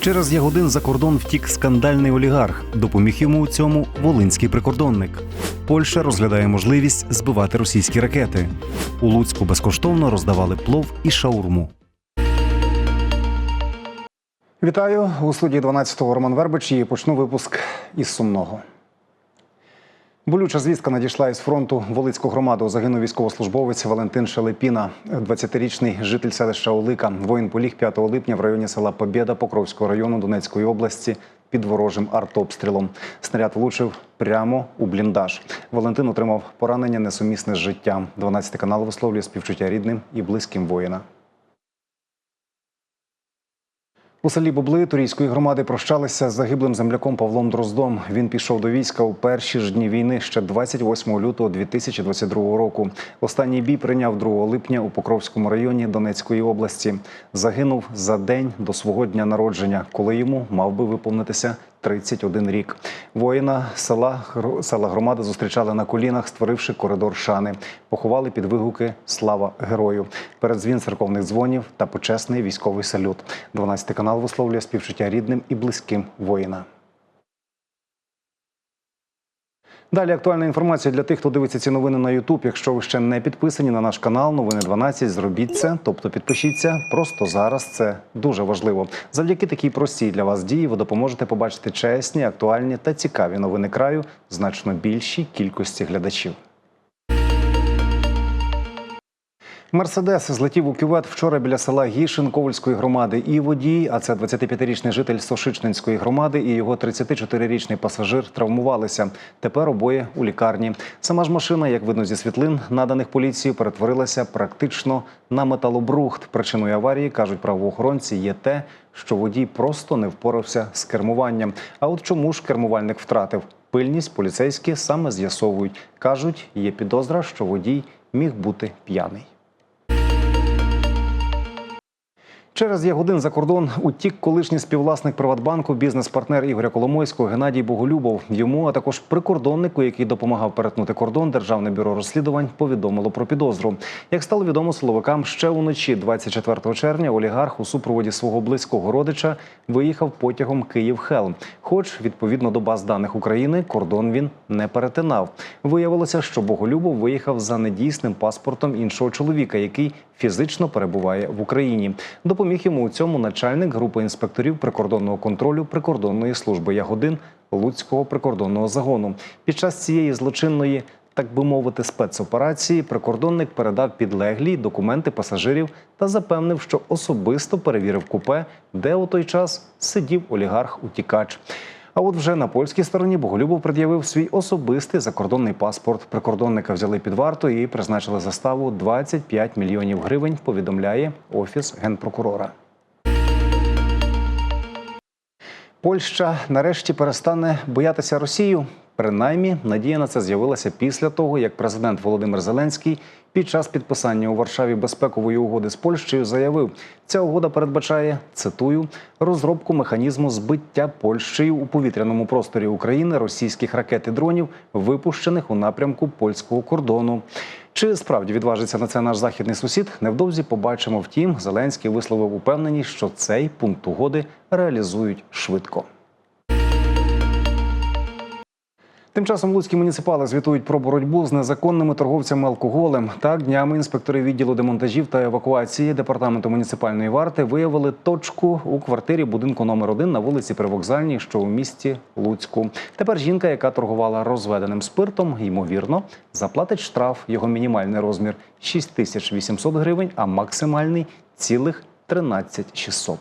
Через Ягодин за кордон втік скандальний олігарх. Допоміг йому у цьому волинський прикордонник. Польща розглядає можливість збивати російські ракети. У Луцьку безкоштовно роздавали плов і шаурму. Вітаю у студії 12-го Роман Вербич і почну випуск із сумного. Болюча звістка надійшла із фронту Волицьку громаду. Загинув військовослужбовець Валентин Шелепіна, 20-річний житель селища Олика. Воїн поліг 5 липня в районі села Побєда Покровського району Донецької області під ворожим артобстрілом. Снаряд влучив прямо у бліндаж. Валентин отримав поранення несумісне з життям. 12 канал висловлює співчуття рідним і близьким воїна. У селі Бобли Турійської громади прощалися з загиблим земляком Павлом Дроздом. Він пішов до війська у перші ж дні війни ще 28 лютого 2022 року. Останній бій прийняв 2 липня у Покровському районі Донецької області. Загинув за день до свого дня народження, коли йому мав би виповнитися 31 рік. Воїна села села громади зустрічали на колінах, створивши коридор шани. Поховали під вигуки Слава герою. Передзвін церковних дзвонів та почесний військовий салют. 12 канал висловлює співчуття рідним і близьким воїна. Далі актуальна інформація для тих, хто дивиться ці новини на Ютуб. Якщо ви ще не підписані на наш канал, новини 12, зробіть це, тобто підпишіться просто зараз. Це дуже важливо. Завдяки такій простій для вас дії ви допоможете побачити чесні, актуальні та цікаві новини краю значно більшій кількості глядачів. Мерседес злетів у кювет вчора біля села Гішин Ковальської громади. І водій, а це 25-річний житель Сошичненської громади, і його 34-річний пасажир травмувалися. Тепер обоє у лікарні. Сама ж машина, як видно зі світлин, наданих поліцією, перетворилася практично на металобрухт. Причиною аварії кажуть правоохоронці є те, що водій просто не впорався з кермуванням. А от чому ж кермувальник втратив пильність? Поліцейські саме з'ясовують. кажуть, є підозра, що водій міг бути п'яний. Через Ягодин за кордон утік колишній співвласник Приватбанку, бізнес-партнер Ігоря Коломойського Геннадій Боголюбов. Йому, а також прикордоннику, який допомагав перетнути кордон, Державне бюро розслідувань повідомило про підозру. Як стало відомо силовикам, ще уночі, 24 червня, олігарх у супроводі свого близького родича виїхав потягом Київ-Хелм. Хоч відповідно до баз даних України кордон він не перетинав. Виявилося, що Боголюбов виїхав за недійсним паспортом іншого чоловіка, який фізично перебуває в Україні. Допоміг йому у цьому начальник групи інспекторів прикордонного контролю прикордонної служби Ягодин Луцького прикордонного загону. Під час цієї злочинної. Так би мовити, спецоперації прикордонник передав підлеглі документи пасажирів та запевнив, що особисто перевірив купе, де у той час сидів олігарх-утікач. А от вже на польській стороні Боголюбов пред'явив свій особистий закордонний паспорт. Прикордонника взяли під варту і призначили заставу 25 мільйонів гривень. Повідомляє офіс генпрокурора. Польща нарешті перестане боятися Росію. Принаймні, надія на це з'явилася після того, як президент Володимир Зеленський під час підписання у Варшаві безпекової угоди з Польщею заявив, ця угода передбачає цитую розробку механізму збиття Польщею у повітряному просторі України російських ракет і дронів, випущених у напрямку польського кордону. Чи справді відважиться на це наш західний сусід? Невдовзі побачимо. Втім, Зеленський висловив упевненість, що цей пункт угоди реалізують швидко. Тим часом луцькі муніципали звітують про боротьбу з незаконними торговцями алкоголем. Так днями інспектори відділу демонтажів та евакуації департаменту муніципальної варти виявили точку у квартирі будинку номер 1 на вулиці Привокзальній, що у місті Луцьку. Тепер жінка, яка торгувала розведеним спиртом, ймовірно, заплатить штраф. Його мінімальний розмір 6800 гривень, а максимальний цілих 13600.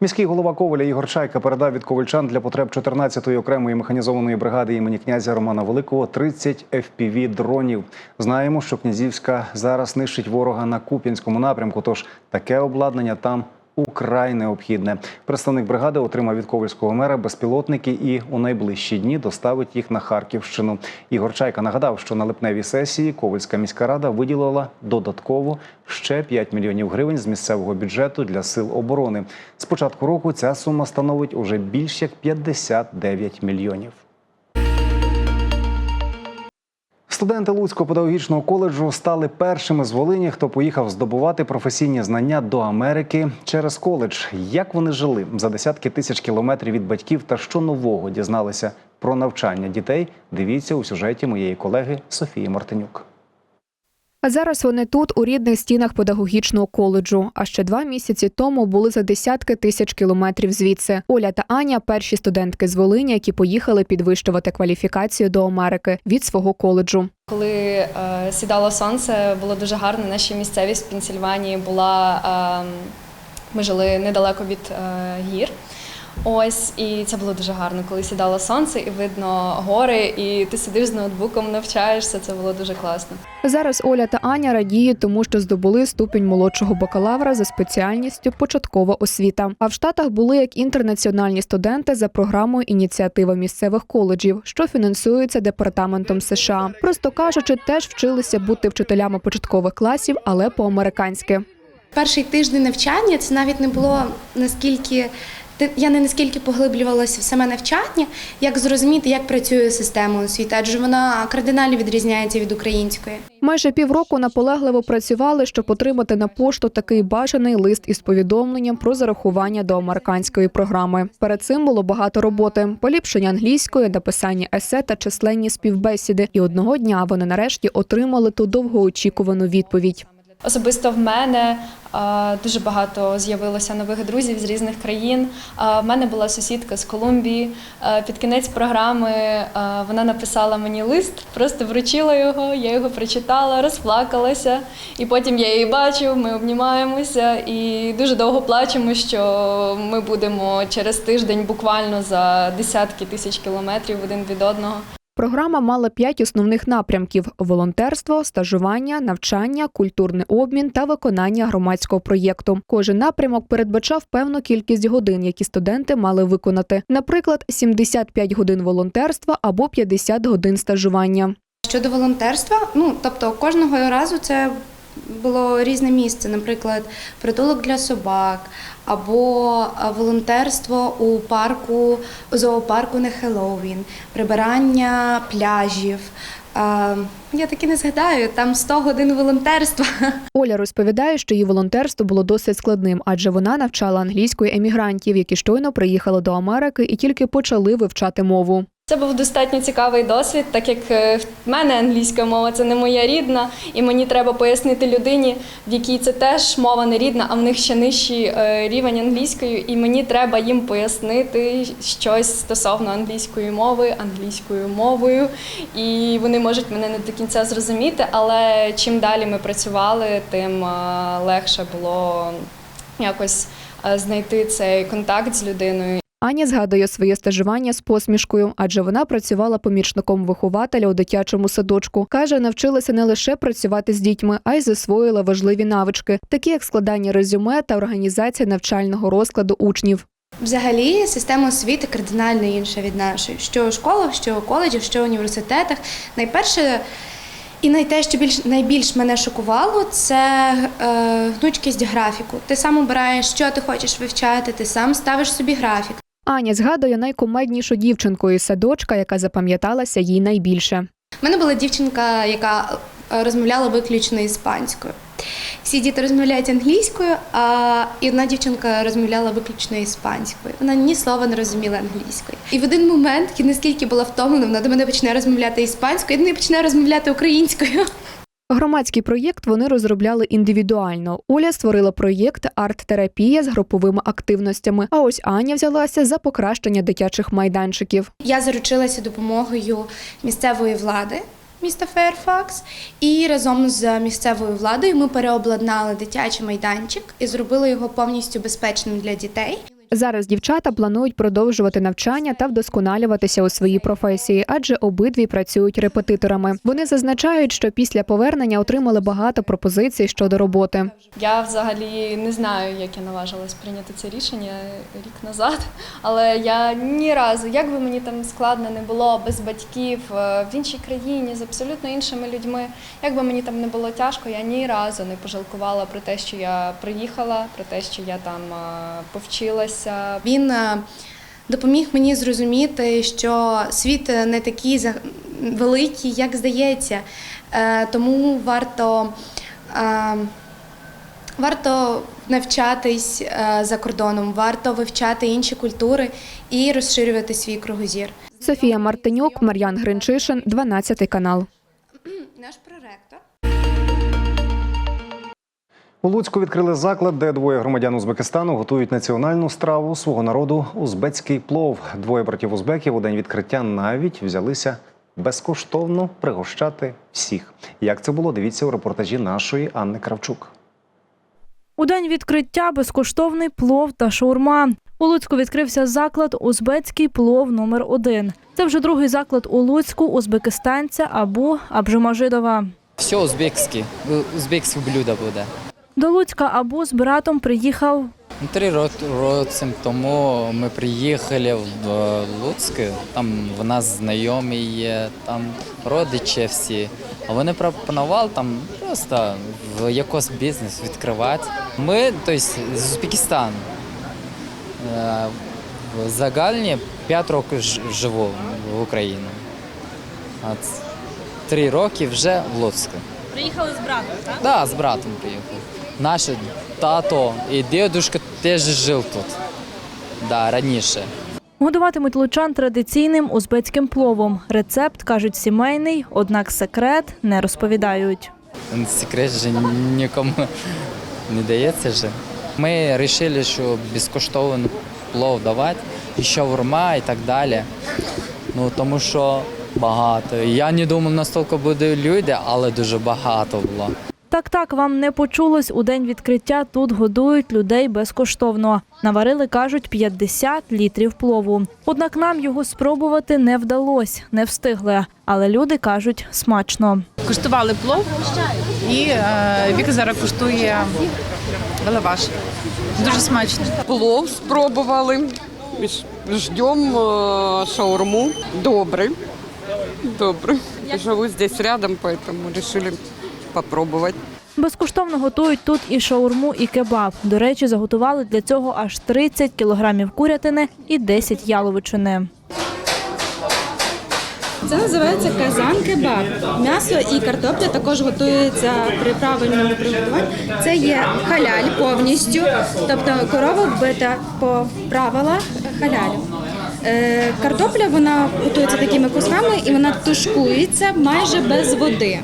Міський голова Коваля Ігор Чайка передав від ковальчан для потреб 14-ї окремої механізованої бригади імені князя Романа Великого 30 fpv дронів. Знаємо, що Князівська зараз нищить ворога на Куп'янському напрямку. Тож таке обладнання там украй необхідне. Представник бригади отримав від ковальського мера безпілотники і у найближчі дні доставить їх на Харківщину. Ігор Чайка нагадав, що на липневій сесії Ковальська міська рада виділила додатково ще 5 мільйонів гривень з місцевого бюджету для сил оборони. З початку року ця сума становить уже більш як 59 мільйонів. Студенти Луцького педагогічного коледжу стали першими з Волині, хто поїхав здобувати професійні знання до Америки через коледж. Як вони жили за десятки тисяч кілометрів від батьків та що нового дізналися про навчання дітей? Дивіться у сюжеті моєї колеги Софії Мартинюк. А зараз вони тут, у рідних стінах педагогічного коледжу. А ще два місяці тому були за десятки тисяч кілометрів звідси. Оля та Аня перші студентки з Волині, які поїхали підвищувати кваліфікацію до Америки від свого коледжу. Коли е, сідало сонце, було дуже гарно. Наша місцевість в Пенсільванії була. Е, ми жили недалеко від е, гір. Ось, і це було дуже гарно, коли сідало сонце, і видно гори, і ти сидиш з ноутбуком, навчаєшся. Це було дуже класно. Зараз Оля та Аня радіють, тому що здобули ступінь молодшого бакалавра за спеціальністю початкова освіта. А в Штатах були як інтернаціональні студенти за програмою ініціатива місцевих коледжів, що фінансується департаментом США. Просто кажучи, теж вчилися бути вчителями початкових класів, але по-американськи. Перший тиждень навчання це навіть не було наскільки. Я не наскільки поглиблювалася в саме навчання, як зрозуміти, як працює система освіти, адже вона кардинально відрізняється від української. Майже півроку наполегливо працювали, щоб отримати на пошту такий бажаний лист із повідомленням про зарахування до американської програми. Перед цим було багато роботи: поліпшення англійської, написання есе та численні співбесіди. І одного дня вони нарешті отримали ту довгоочікувану відповідь. Особисто в мене дуже багато з'явилося нових друзів з різних країн. В мене була сусідка з Колумбії. Під кінець програми вона написала мені лист, просто вручила його, я його прочитала, розплакалася. І потім я її бачу, ми обнімаємося і дуже довго плачемо, що ми будемо через тиждень буквально за десятки тисяч кілометрів один від одного. Програма мала п'ять основних напрямків: волонтерство, стажування, навчання, культурний обмін та виконання громадського проєкту. Кожен напрямок передбачав певну кількість годин, які студенти мали виконати. Наприклад, 75 годин волонтерства або 50 годин стажування. Щодо волонтерства, ну тобто кожного разу це було різне місце, наприклад, притулок для собак або волонтерство у парку, зоопарку на Хеллоуін, прибирання пляжів. Я таки не згадаю, там 100 годин волонтерства. Оля розповідає, що її волонтерство було досить складним, адже вона навчала англійської емігрантів, які щойно приїхали до Америки і тільки почали вивчати мову. Це був достатньо цікавий досвід, так як е, в мене англійська мова це не моя рідна, і мені треба пояснити людині, в якій це теж мова не рідна, а в них ще нижчий е, рівень англійської, і мені треба їм пояснити щось стосовно англійської мови, англійською мовою. І вони можуть мене не до кінця зрозуміти, але чим далі ми працювали, тим е, легше було якось знайти цей контакт з людиною. Аня згадує своє стажування з посмішкою, адже вона працювала помічником вихователя у дитячому садочку. Каже, навчилася не лише працювати з дітьми, а й засвоїла важливі навички, такі як складання резюме та організація навчального розкладу учнів. Взагалі, система освіти кардинально інша від нашої. Що у школах, що у коледжах, що у університетах. Найперше і найте, що більш найбільш мене шокувало, це е, гнучкість графіку. Ти сам обираєш, що ти хочеш вивчати, ти сам ставиш собі графік. Аня згадує найкомеднішу дівчинку із садочка, яка запам'яталася їй найбільше. У мене була дівчинка, яка е, розмовляла виключно іспанською. Всі діти розмовляють англійською, а і одна дівчинка розмовляла виключно іспанською. Вона ні слова не розуміла англійською. І в один момент, наскільки була втомлена, вона до мене почне розмовляти іспанською, і до почне розмовляти українською. Громадський проєкт вони розробляли індивідуально. Оля створила проєкт арт-терапія з груповими активностями. А ось Аня взялася за покращення дитячих майданчиків. Я заручилася допомогою місцевої влади. Міста Фейрфакс, і разом з місцевою владою ми переобладнали дитячий майданчик і зробили його повністю безпечним для дітей. Зараз дівчата планують продовжувати навчання та вдосконалюватися у своїй професії, адже обидві працюють репетиторами. Вони зазначають, що після повернення отримали багато пропозицій щодо роботи. Я взагалі не знаю, як я наважилась прийняти це рішення рік назад. Але я ні разу, як би мені там складно не було без батьків е, в іншій країні з абсолютно іншими людьми, як би мені там не було тяжко, я ні разу не пожалкувала про те, що я приїхала, про те, що я там е, повчилася. Він е, допоміг мені зрозуміти, що світ не такий великі, як здається. Е, Тому варто. е, Варто навчатись е, за кордоном, варто вивчати інші культури і розширювати свій кругозір. Софія Мартинюк, Мар'ян Гринчишин, 12 канал. Наш проректор. У Луцьку відкрили заклад, де двоє громадян Узбекистану готують національну страву свого народу узбецький плов. Двоє братів узбеків у день відкриття навіть взялися безкоштовно пригощати всіх. Як це було? Дивіться у репортажі нашої Анни Кравчук. У день відкриття безкоштовний плов та шаурма. У Луцьку відкрився заклад Узбецький плов номер 1 Це вже другий заклад у Луцьку узбекистанця Абу Абжумажидова. Все узбекське, узбекське блюдо буде. До Луцька Абу з братом приїхав Ну, Три роки тому ми приїхали в Луцьк, там в нас знайомі є, там родичі всі. А вони пропонували там просто в якийсь бізнес відкривати. Ми, тобто, з Узбекистану. Е, В загальні 5 років живу в Україні. А три роки вже в Луцьку. Приїхали з братом, так? Да, з братом приїхав. Наш тато і дідусь теж жив тут. Да, раніше. Годуватимуть лучан традиційним узбецьким пловом. Рецепт кажуть сімейний, однак секрет не розповідають. Секрет же нікому не дається же. Ми вирішили, що безкоштовно плов давати, і шаурма і так далі. Ну, тому що багато. Я не думав, настільки буде люди, але дуже багато було. Так, так, вам не почулось. У день відкриття тут годують людей безкоштовно. Наварили, кажуть, 50 літрів плову. Однак нам його спробувати не вдалося, не встигли. Але люди кажуть, смачно. куштували плов і е, Віка зараз куштує лаваш. Дуже смачно. Плов спробували. Ждем э, шаурму. Добрый. Добрый. Живу здесь рядом, поэтому решили попробовать. Безкоштовно готують тут і шаурму, і кебаб. До речі, заготували для цього аж 30 кілограмів курятини і 10 яловичини. Це називається казан кебаб. М'ясо і картопля також готуються при правильному приготуванні. Це є халяль повністю, тобто корова вбита по правилах халялю. Е, Картопля вона готується такими кусками і вона тушкується майже без води.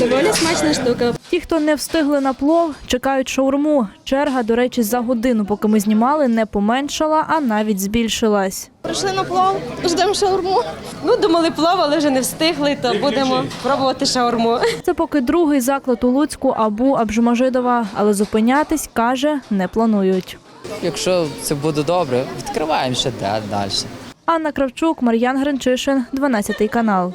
Доволі смачна штука. Ті, хто не встигли на плов, чекають шаурму. Черга, до речі, за годину, поки ми знімали, не поменшала, а навіть збільшилась. Прийшли на плов, ждемо шаурму. Ну, думали плов, але вже не встигли, то будемо пробувати шаурму. Це поки другий заклад у Луцьку Абу Абжумажидова, але зупинятись, каже, не планують. Якщо це буде добре, відкриваємо ще далі. Анна Кравчук, Мар'ян Гринчишин, 12 канал.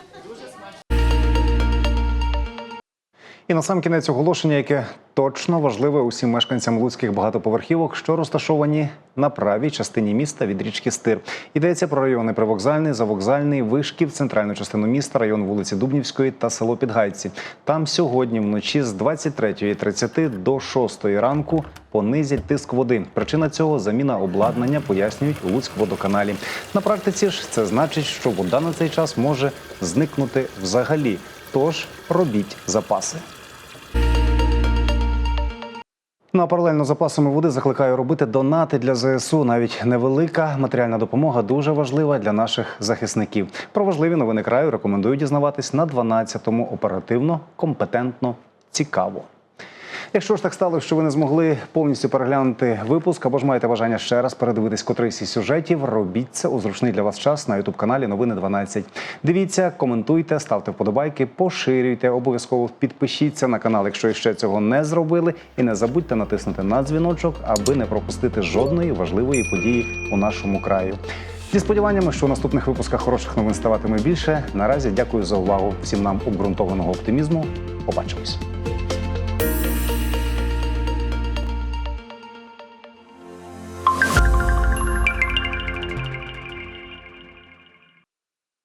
І на сам кінець оголошення, яке точно важливе усім мешканцям луцьких багатоповерхівок, що розташовані на правій частині міста від річки Стир. Йдеться про райони Привокзальний, Завокзальний, Вишків, центральну частину міста, район вулиці Дубнівської та село Підгайці. Там сьогодні вночі з 23.30 до 6 ранку понизять тиск води. Причина цього заміна обладнання пояснюють у Луцькводоканалі. На практиці ж це значить, що вода на цей час може зникнути взагалі. Тож робіть запаси. Ну а паралельно запасами води закликаю робити донати для ЗСУ. Навіть невелика матеріальна допомога дуже важлива для наших захисників. Про важливі новини краю рекомендую дізнаватись на 12-му оперативно, компетентно, цікаво. Якщо ж так стало, що ви не змогли повністю переглянути випуск або ж маєте бажання ще раз передивитись котрийсь із сюжетів, робіть це у зручний для вас час на ютуб каналі Новини 12. Дивіться, коментуйте, ставте вподобайки, поширюйте, обов'язково підпишіться на канал, якщо ще цього не зробили, і не забудьте натиснути на дзвіночок, аби не пропустити жодної важливої події у нашому краю. Зі сподіваннями, що у наступних випусках хороших новин ставатиме більше. Наразі дякую за увагу всім нам обґрунтованого оптимізму. Побачимось.